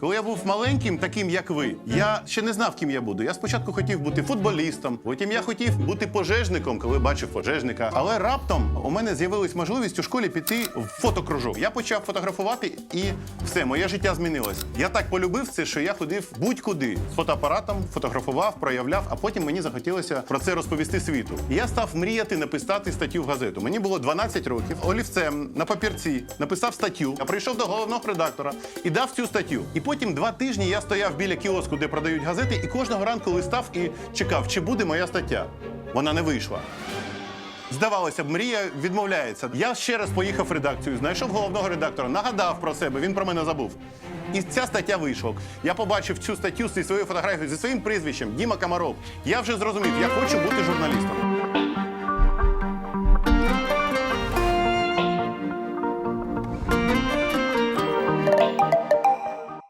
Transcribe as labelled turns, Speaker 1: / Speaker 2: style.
Speaker 1: Коли я був маленьким, таким як ви, я ще не знав, ким я буду. Я спочатку хотів бути футболістом, потім я хотів бути пожежником, коли бачив пожежника. Але раптом у мене з'явилась можливість у школі піти в фотокружок. Я почав фотографувати, і все, моє життя змінилось. Я так полюбив це, що я ходив будь-куди з фотоапаратом, фотографував, проявляв, а потім мені захотілося про це розповісти світу. Я став мріяти написати статтю в газету. Мені було 12 років. Олівцем на папірці написав статтю. Я прийшов до головного редактора і дав цю статтю. І потім два тижні я стояв біля кіоску, де продають газети, і кожного ранку листав і чекав, чи буде моя стаття. Вона не вийшла. Здавалося б, мрія відмовляється. Я ще раз поїхав в редакцію, знайшов головного редактора, нагадав про себе, він про мене забув. І ця стаття вийшла. Я побачив цю статтю зі своєю фотографією, зі своїм прізвищем Діма Камаров. Я вже зрозумів, я хочу бути журналістом.